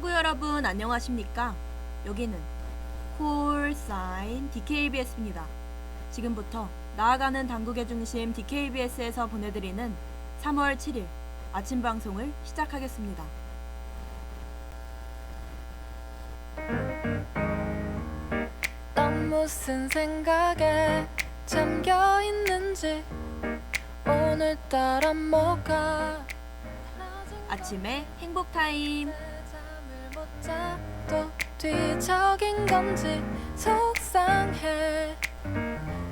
학우 여러분 안녕하십니까? 여기는 콜사인 DKBS입니다. 지금부터 나아가는 당국의 중심 DKBS에서 보내드리는 3월 7일 아침 방송을 시작하겠습니다. 난 무슨 생각에 잠겨 있는지 오늘따라 뭐가 아침에 행복 타임. 못 자도 뒤척인 건지 속상해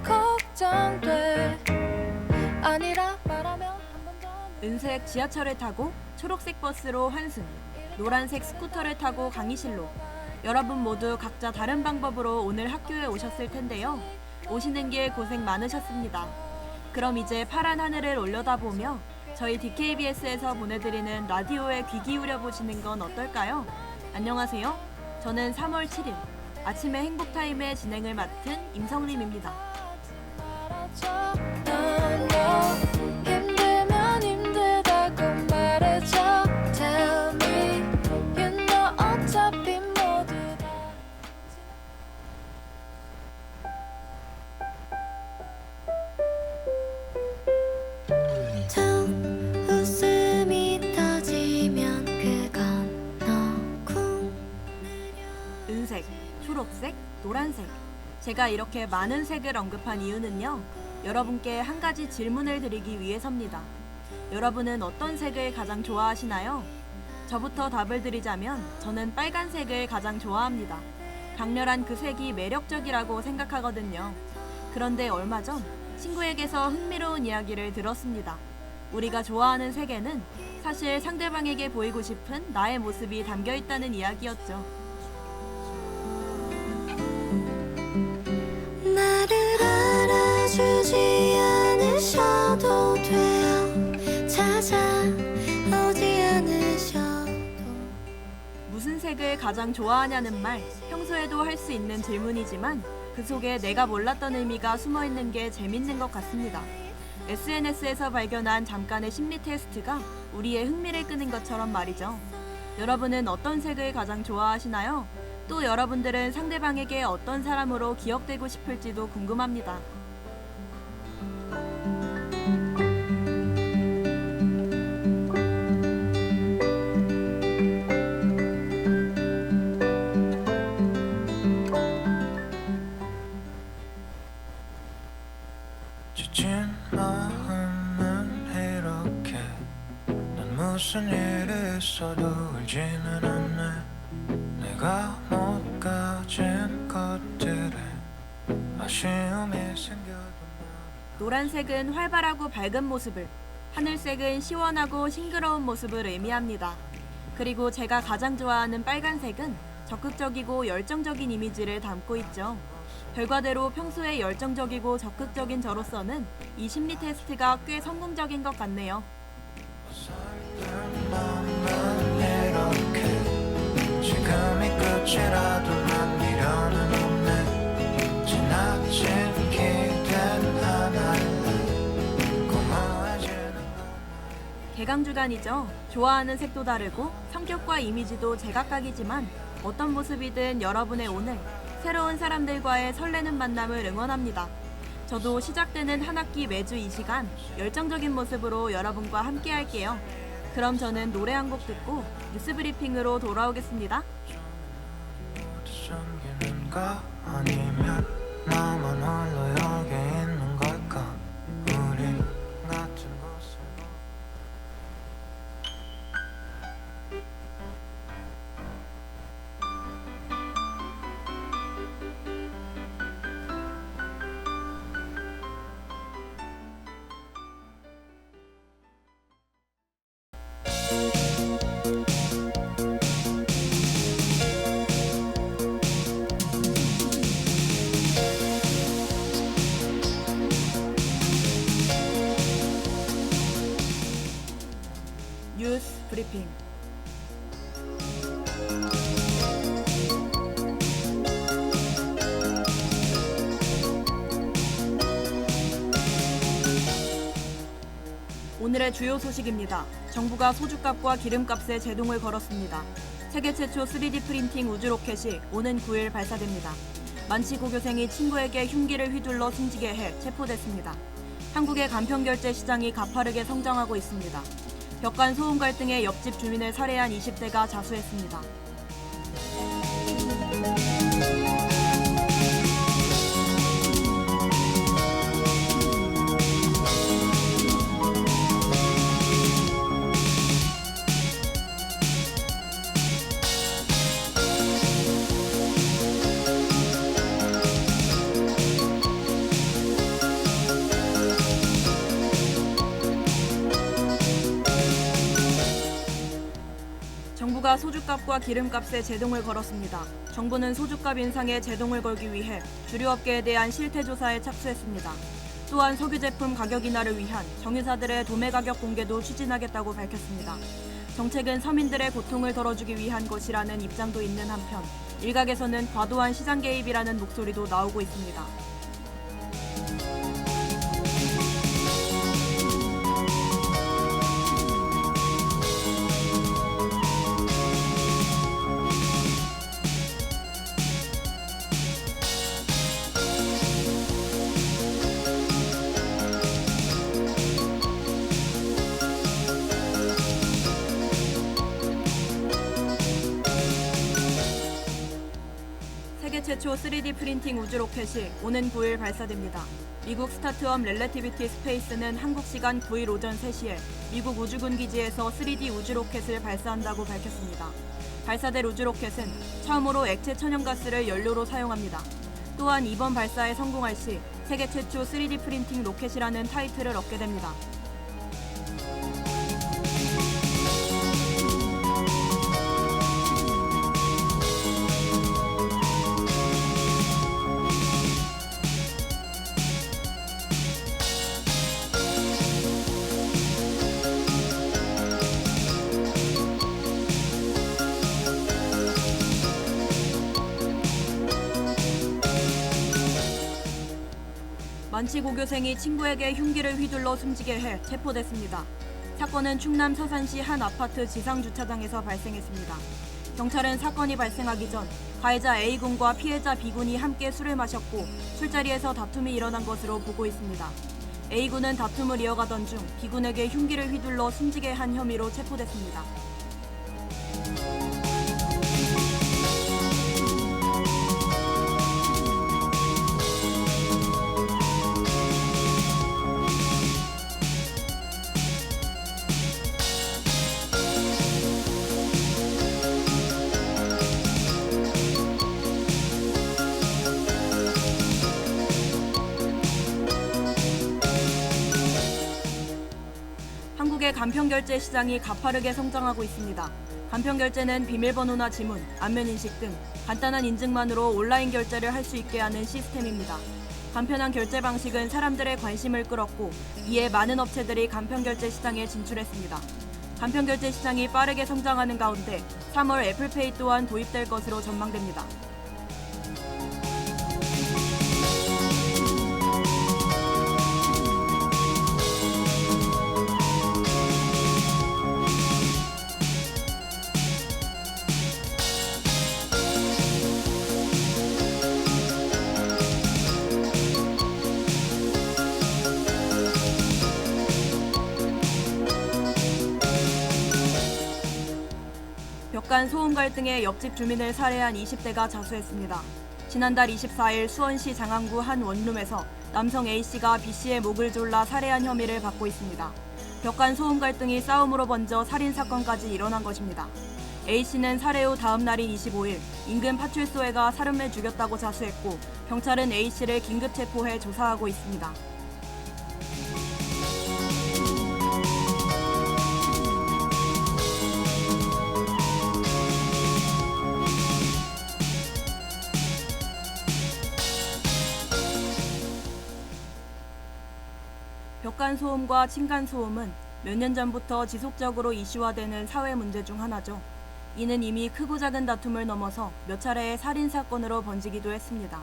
걱정돼 아니라 말하면 은색 지하철을 타고 초록색 버스로 환승, 노란색 스쿠터를 타고 강의실로. 여러분 모두 각자 다른 방법으로 오늘 학교에 오셨을 텐데요. 오시는 길 고생 많으셨습니다. 그럼 이제 파란 하늘을 올려다보며 저희 DKBS에서 보내드리는 라디오에 귀 기울여 보시는 건 어떨까요? 안녕하세요. 저는 3월 7일 아침의 행복타임의 진행을 맡은 임성림입니다. 노란색. 제가 이렇게 많은 색을 언급한 이유는요. 여러분께 한 가지 질문을 드리기 위해서입니다. 여러분은 어떤 색을 가장 좋아하시나요? 저부터 답을 드리자면 저는 빨간색을 가장 좋아합니다. 강렬한 그 색이 매력적이라고 생각하거든요. 그런데 얼마 전 친구에게서 흥미로운 이야기를 들었습니다. 우리가 좋아하는 색에는 사실 상대방에게 보이고 싶은 나의 모습이 담겨 있다는 이야기였죠. 무슨 색을 가장 좋아하냐는 말 평소에도 할 수 있는 질문이지만 그 속에 내가 몰랐던 의미가 숨어 있는 게 재밌는 것 같습니다. SNS에서 발견한 잠깐의 심리 테스트가 우리의 흥미를 끄는 것처럼 말이죠. 여러분은 어떤 색을 가장 좋아하시나요? 또 여러분들은 상대방에게 어떤 사람으로 기억되고 싶을지도 궁금합니다. 무슨 일이 있어도 울지는 않네 내가 못 가진 것들에 아쉬움이 생겨도 노란색은 활발하고 밝은 모습을, 하늘색은 시원하고 싱그러운 모습을 의미합니다. 그리고 제가 가장 좋아하는 빨간색은 적극적이고 열정적인 이미지를 담고 있죠. 결과대로 평소에 열정적이고 적극적인 저로서는 이 심리 테스트가 꽤 성공적인 것 같네요. 개강주간이죠. 좋아하는 색도 다르고 성격과 이미지도 제각각이지만 어떤 모습이든 여러분의 오늘 새로운 사람들과의 설레는 만남을 응원합니다. 저도 시작되는 한 학기 매주 이 시간 열정적인 모습으로 여러분과 함께 할게요. 그럼 저는 노래 한 곡 듣고 뉴스 브리핑으로 돌아오겠습니다. 아니면 나만 홀로 여 오늘의 주요 소식입니다. 정부가 소주값과 기름값에 제동을 걸었습니다. 세계 최초 3D 프린팅 우주 로켓이 오는 9일 발사됩니다. 만치 고교생이 친구에게 흉기를 휘둘러 숨지게 해 체포됐습니다. 한국의 간편 결제 시장이 가파르게 성장하고 있습니다. 벽간 소음 갈등에 옆집 주민을 살해한 20대가 자수했습니다. 소주값과 기름값에 제동을 걸었습니다. 정부는 소주값 인상에 제동을 걸기 위해 주류업계에 대한 실태조사에 착수했습니다. 또한 석유 제품 가격 인하를 위한 정유사들의 도매 가격 공개도 추진하겠다고 밝혔습니다. 정책은 서민들의 고통을 덜어주기 위한 것이라는 입장도 있는 한편 일각에서는 과도한 시장 개입이라는 목소리도 나오고 있습니다. 최초 3D 프린팅 우주 로켓이 오는 9일 발사됩니다. 미국 스타트업 렐레티비티 스페이스는 한국 시간 9일 오전 3시에 미국 우주군 기지에서 3D 우주 로켓을 발사한다고 밝혔습니다. 발사될 우주 로켓은 처음으로 액체 천연가스를 연료로 사용합니다. 또한 이번 발사에 성공할 시 세계 최초 3D 프린팅 로켓이라는 타이틀을 얻게 됩니다. 만치 고교생이 친구에게 흉기를 휘둘러 숨지게 해 체포됐습니다. 사건은 충남 서산시 한 아파트 지상 주차장에서 발생했습니다. 경찰은 사건이 발생하기 전 가해자 A군과 피해자 B군이 함께 술을 마셨고 술자리에서 다툼이 일어난 것으로 보고 있습니다. A군은 다툼을 이어가던 중 B군에게 흉기를 휘둘러 숨지게 한 혐의로 체포됐습니다. 간편결제 시장이 가파르게 성장하고 있습니다. 간편결제는 비밀번호나 지문, 안면인식 등 간단한 인증만으로 온라인 결제를 할 수 있게 하는 시스템입니다. 간편한 결제 방식은 사람들의 관심을 끌었고 이에 많은 업체들이 간편결제 시장에 진출했습니다. 간편결제 시장이 빠르게 성장하는 가운데 3월 애플페이 또한 도입될 것으로 전망됩니다. 간 소음 갈등에 옆집 주민을 살해한 20대가 자수했습니다. 지난달 24일 수원시 장안구 한 원룸에서 남성 A씨가 B씨의 목을 졸라 살해한 혐의를 받고 있습니다. 벽간 소음 갈등이 싸움으로 번져 살인 사건까지 일어난 것입니다. A씨는 살해 후 다음 날인 25일 인근 파출소에가 사람을 죽였다고 자수했고 경찰은 A씨를 긴급 체포해 조사하고 있습니다. 벽간 소음과 층간 소음은 몇 년 전부터 지속적으로 이슈화되는 사회 문제 중 하나죠. 이는 이미 크고 작은 다툼을 넘어서 몇 차례의 살인 사건으로 번지기도 했습니다.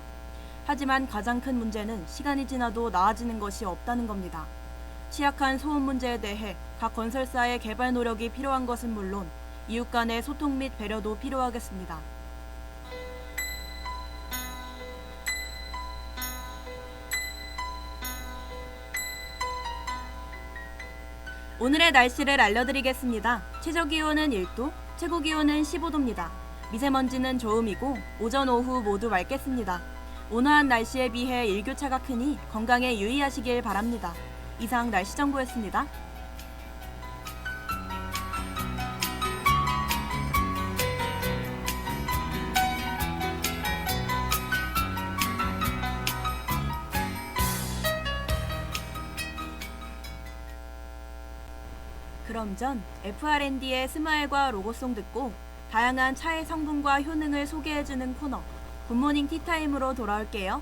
하지만 가장 큰 문제는 시간이 지나도 나아지는 것이 없다는 겁니다. 취약한 소음 문제에 대해 각 건설사의 개발 노력이 필요한 것은 물론 이웃 간의 소통 및 배려도 필요하겠습니다. 오늘의 날씨를 알려드리겠습니다. 최저 기온은 1도, 최고 기온은 15도입니다. 미세먼지는 좋음이고 오전 오후 모두 맑겠습니다. 온화한 날씨에 비해 일교차가 크니 건강에 유의하시길 바랍니다. 이상 날씨 정보였습니다. 그럼 전 FR&D의 스마일과 로고송 듣고 다양한 차의 성분과 효능을 소개해주는 코너 굿모닝 티타임으로 돌아올게요.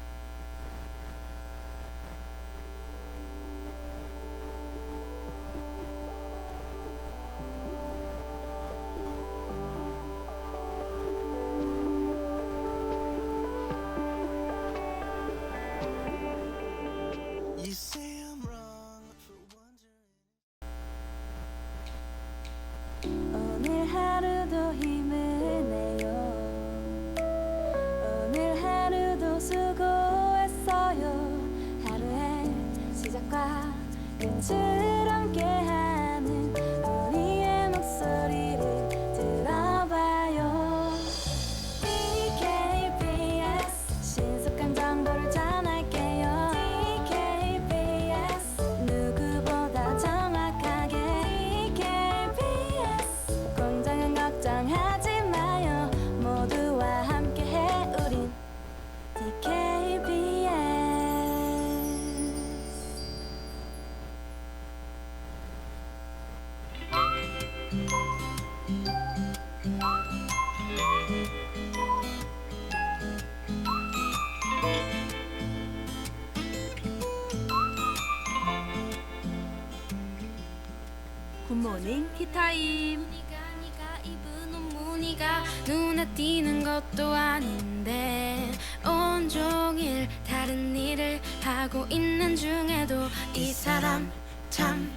하고 있는 중에도 이 사람 참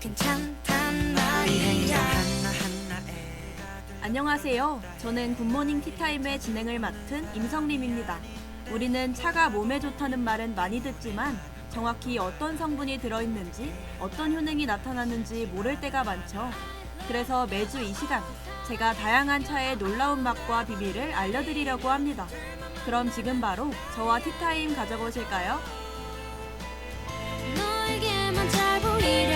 괜찮단 말이야 안녕하세요. 저는 굿모닝 티타임의 진행을 맡은 임성림입니다. 우리는 차가 몸에 좋다는 말은 많이 듣지만 정확히 어떤 성분이 들어있는지 어떤 효능이 나타나는지 모를 때가 많죠. 그래서 매주 이 시간 제가 다양한 차의 놀라운 맛과 비밀을 알려드리려고 합니다. 그럼 지금 바로 저와 티타임 가져보실까요? 너에게만 잘 보이려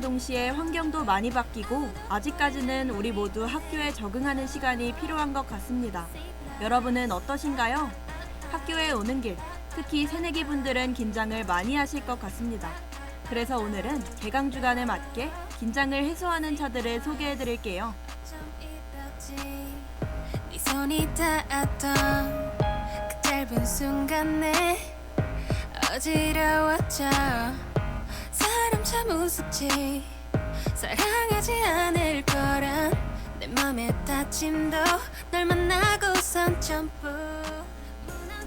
동시에 환경도 많이 바뀌고 아직까지는 우리 모두 학교에 적응하는 시간이 필요한 것 같습니다. 여러분은 어떠신가요? 학교에 오는 길, 특히 새내기 분들은 긴장을 많이 하실 것 같습니다. 그래서 오늘은 개강 주간에 맞게 긴장을 해소하는 차들을 소개해 드릴게요. 참 우습지 사랑하지 않을 거란 내 맘의 다짐도 널 만나고선 전부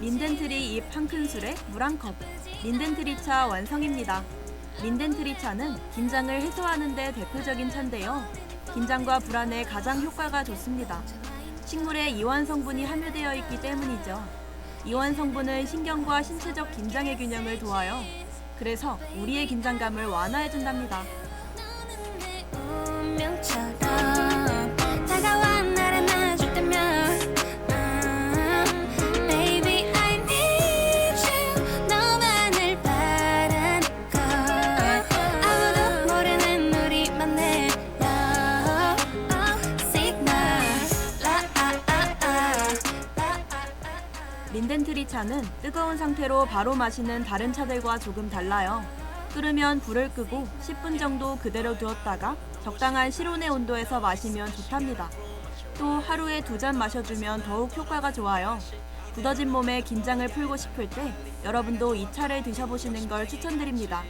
린덴트리 잎 한 큰술에 물 한 컵. 린덴트리 차 완성입니다. 린덴트리 차는 긴장을 해소하는 데 대표적인 차인데요. 긴장과 불안에 가장 효과가 좋습니다. 식물에 이완 성분이 함유되어 있기 때문이죠. 이완 성분은 신경과 신체적 긴장의 균형을 도와요. 그래서 우리의 긴장감을 완화해 준답니다. 린덴트리 차는 뜨거운 상태로 바로 마시는 다른 차들과 조금 달라요. 끓으면 불을 끄고 10분 정도 그대로 두었다가 적당한 실온의 온도에서 마시면 좋답니다. 또 하루에 두 잔 마셔주면 더욱 효과가 좋아요. 굳어진 몸에 긴장을 풀고 싶을 때 여러분도 이 차를 드셔보시는 걸 추천드립니다.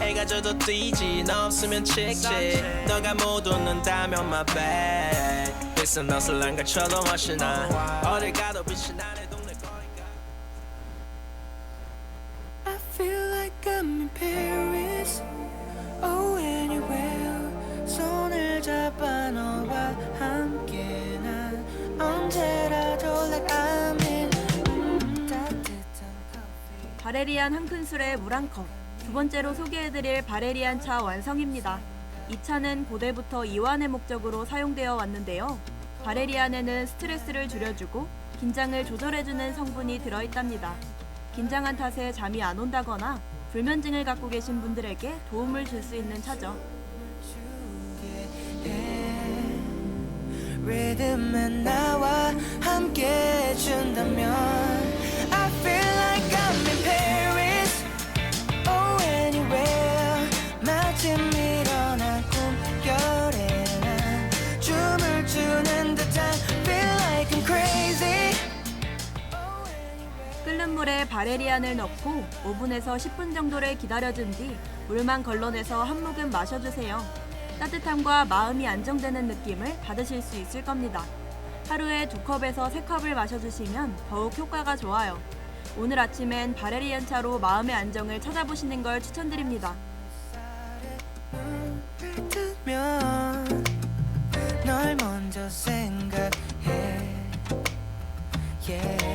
해가 져도 뛰지. 너 없으면 찍지 너가 못 웃는다면 my bad. 있어 넛을 안 갖춰도 멋이 나 어딜 가도 빛이 나네 동네 거리가. I feel like I'm in Paris. Oh anywhere. 손을 잡아 너와 함께. 난 언제라도 like I'm in. 바레리안 한 큰술에 물 한 컵. 두 번째로 소개해드릴 바레리안 차 완성입니다. 이 차는 고대부터 이완의 목적으로 사용되어 왔는데요. 바레리안에는 스트레스를 줄여주고 긴장을 조절해주는 성분이 들어있답니다. 긴장한 탓에 잠이 안 온다거나 불면증을 갖고 계신 분들에게 도움을 줄 수 있는 차죠. 물에 바레리안을 넣고 5분에서 10분 정도를 기다려준 뒤 물만 걸러내서 한 모금 마셔주세요. 따뜻함과 마음이 안정되는 느낌을 받으실 수 있을 겁니다. 하루에 두 컵에서 세 컵을 마셔주시면 더욱 효과가 좋아요. 오늘 아침엔 바레리안 차로 마음의 안정을 찾아보시는 걸 추천드립니다. 널 먼저 생각해 yeah.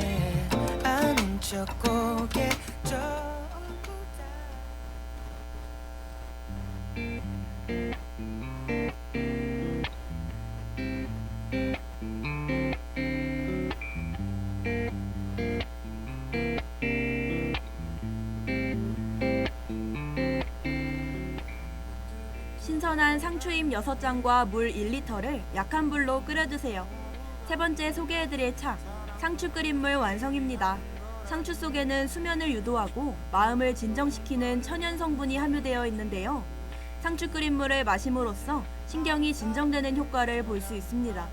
신선한 상추잎 6장과 물 1리터를 약한 불로 끓여주세요. 세 번째 소개해드릴 차, 상추 끓인 물 완성입니다. 상추 속에는 수면을 유도하고 마음을 진정시키는 천연 성분이 함유되어 있는데요. 상추 끓인 물을 마심으로써 신경이 진정되는 효과를 볼 수 있습니다.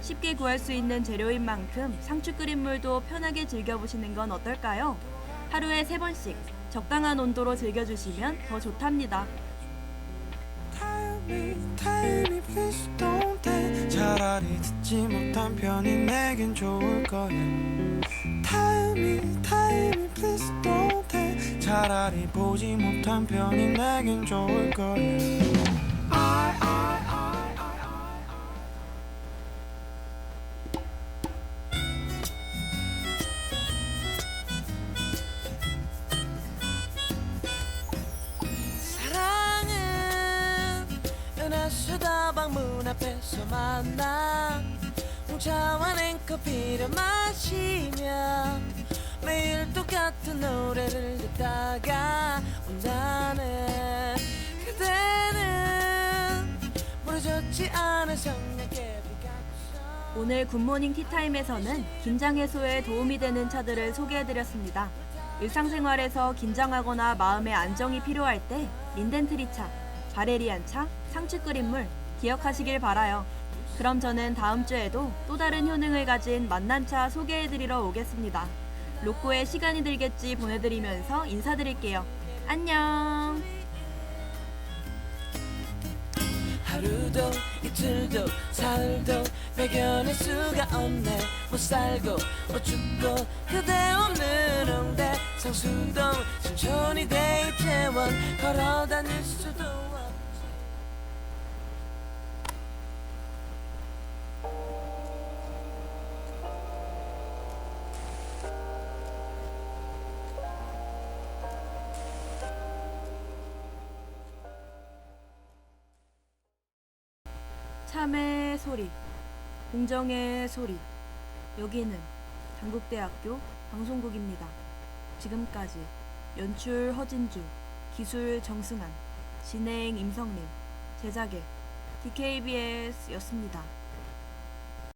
쉽게 구할 수 있는 재료인 만큼 상추 끓인 물도 편하게 즐겨보시는 건 어떨까요? 하루에 세 번씩 적당한 온도로 즐겨주시면 더 좋답니다. 차라리 듣지 못한 편이 내겐 좋을 거야 Me, me, please don't take 차라리 보지 못한 편이 내겐 좋을 거야 I, I, I, I, I. 사랑은 은하수다방 문 앞에서 만나 홍차와 냉커피를 마시며 매일 똑같은 노래를 듣다가 온다는 그대는 모르졌지 않은 성냥개비 같죠 오늘 굿모닝 티타임에서는 긴장 해소에 도움이 되는 차들을 소개해드렸습니다. 일상생활에서 긴장하거나 마음의 안정이 필요할 때 린덴트리 차, 바레리안 차, 상추 끓인 물 기억하시길 바라요. 그럼 저는 다음 주에도 또 다른 효능을 가진 만난차 소개해드리러 오겠습니다. 로꼬의 시간이 들겠지 보내드리면서 인사드릴게요. 안녕! 하루도 이틀도 사흘도 발견할 수가 없네 못 살고 못 죽고 그대 없는 홍대 성수동 천천히 데이트원 걸어 다닐 수도 참의 소리, 공정의 소리. 여기는 당국대학교 방송국입니다. 지금까지 연출 허진주, 기술 정승환, 진행 임성림, 제작의 DKBS였습니다.